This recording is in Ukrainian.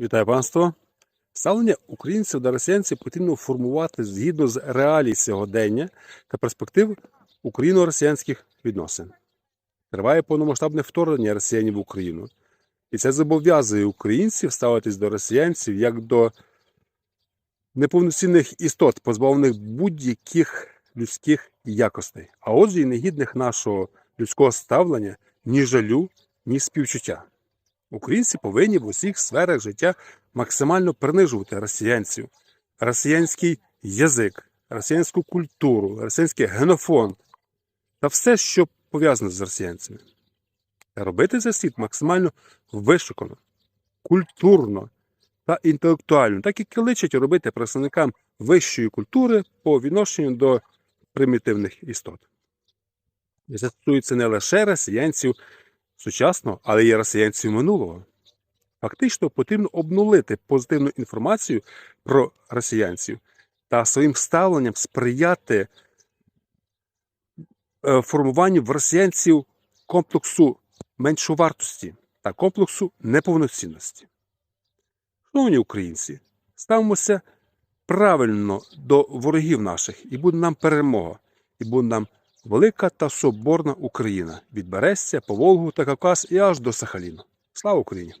Вітаю панство. Ставлення українців до росіянців потрібно формувати згідно з реалій сьогодення та перспектив україно-росіянських відносин. Триває повномасштабне вторгнення росіянів в Україну, і це зобов'язує українців ставитись до росіянців як до неповноцінних істот, позбавлених будь-яких людських якостей, а отже, і негідних нашого людського ставлення, ні жалю, ні співчуття. Українці повинні в усіх сферах життя максимально принижувати росіянців, росіянський язик, росіянську культуру, росіянський генофонд та все, що пов'язане з росіянцями. Робити це слід максимально вишукано, культурно та інтелектуально, так як і личить робити представникам вищої культури по відношенню до примітивних істот. І це стосується не лише росіянців сучасного, але й росіянців минулого. Фактично потрібно обнулити позитивну інформацію про росіянців та своїм ставленням сприяти е, формуванню в росіянців комплексу меншовартості та комплексу неповноцінності. Шановні українці, ставимося правильно до ворогів наших, і буде нам перемога, і буде нам велика та соборна Україна від Берестя по Волгу та Кавказ і аж до Сахаліну. Слава Україні!